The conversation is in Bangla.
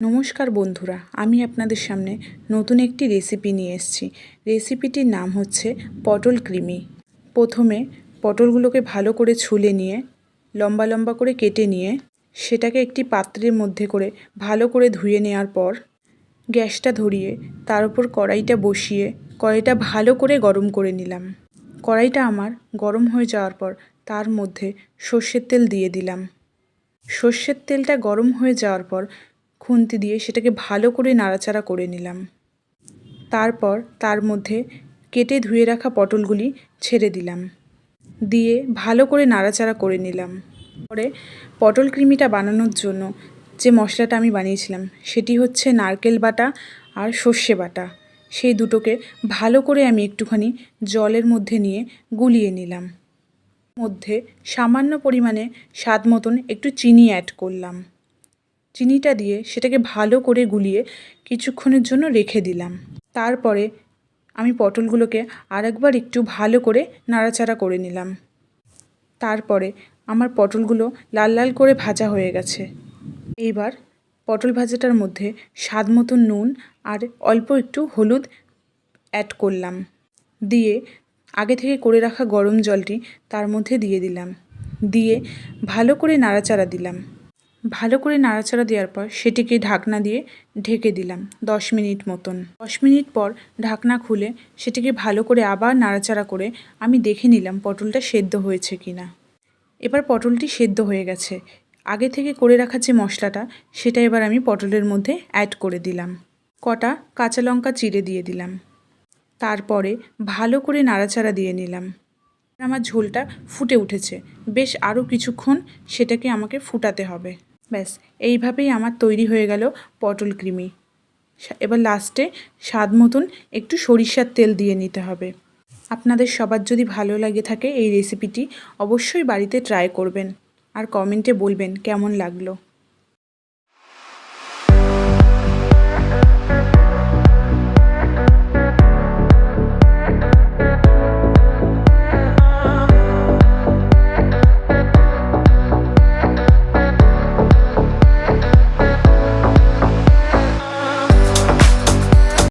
নমস্কার বন্ধুরা, আমি আপনাদের সামনে নতুন একটি রেসিপি নিয়ে এসেছি। রেসিপিটির নাম হচ্ছে পটল ক্রিমি প্রথমে পটলগুলোকে ভালো করে ছুলে নিয়ে, লম্বা লম্বা করে কেটে নিয়ে, সেটাকে একটি পাত্রের মধ্যে করে ভালো করে ধুয়ে নেওয়ার পর, গ্যাসটা ধরিয়ে, তার উপর কড়াইটা বসিয়ে, কড়াইটা ভালো করে গরম করে নিলাম। কড়াইটা আমার গরম হয়ে যাওয়ার পর, তার মধ্যে সর্ষের তেল দিয়ে দিলাম। সর্ষের তেলটা গরম হয়ে যাওয়ার পর খুন্তি দিয়ে সেটাকে ভালো করে নাড়াচাড়া করে নিলাম। তারপর তার মধ্যে কেটে ধুয়ে রাখা পটলগুলি ছেড়ে দিলাম। দিয়ে ভালো করে নাড়াচাড়া করে নিলাম। পরে পটল ক্রিমিটা বানানোর জন্য যে মশলাটা আমি বানিয়েছিলাম, সেটি হচ্ছে নারকেল বাটা আর সর্ষে বাটা। সেই দুটোকে ভালো করে আমি একটুখানি জলের মধ্যে নিয়ে গুলিয়ে নিলাম। মধ্যে সামান্য পরিমাণে স্বাদ মতন একটু চিনি অ্যাড করলাম। চিনিটা দিয়ে সেটাকে ভালো করে গুলিয়ে কিছুক্ষণের জন্য রেখে দিলাম। তারপরে আমি পটলগুলোকে আরেকবার একটু ভালো করে নাড়াচাড়া করে নিলাম। তারপরে আমার পটলগুলো লাল লাল করে ভাজা হয়ে গেছে। এইবার পটল ভাজাটার মধ্যে স্বাদ মতন নুন আর অল্প একটু হলুদ অ্যাড করলাম। দিয়ে আগে থেকে করে রাখা গরম জলটি তার মধ্যে দিয়ে দিলাম। দিয়ে ভালো করে নাড়াচাড়া দিলাম। ভালো করে নাড়াচাড়া দেওয়ার পর সেটিকে ঢাকনা দিয়ে ঢেকে দিলাম দশ মিনিট মতন। দশ মিনিট পর ঢাকনা খুলে সেটিকে ভালো করে আবার নাড়াচাড়া করে আমি দেখে নিলাম পটলটা সেদ্ধ হয়েছে কি না এবার পটলটি সেদ্ধ হয়ে গেছে। আগে থেকে করে রাখা যে মশলাটা, সেটা এবার আমি পটলের মধ্যে অ্যাড করে দিলাম। কটা কাঁচা লঙ্কা চিড়ে দিয়ে দিলাম। তারপরে ভালো করে নাড়াচাড়া দিয়ে নিলাম। আমার ঝোলটা ফুটে উঠেছে। বেশ আরও কিছুক্ষণ সেটাকে আমাকে ফুটাতে হবে। ব্যাস, এইভাবেই আমার তৈরি হয়ে গেল পটল ক্রিমি এবার লাস্টে স্বাদ মতন একটু সরিষার তেল দিয়ে নিতে হবে। আপনাদের সবার যদি ভালো লাগে থাকে এই রেসিপিটি, অবশ্যই বাড়িতে ট্রাই করবেন। আর কমেন্টে বলবেন কেমন লাগল।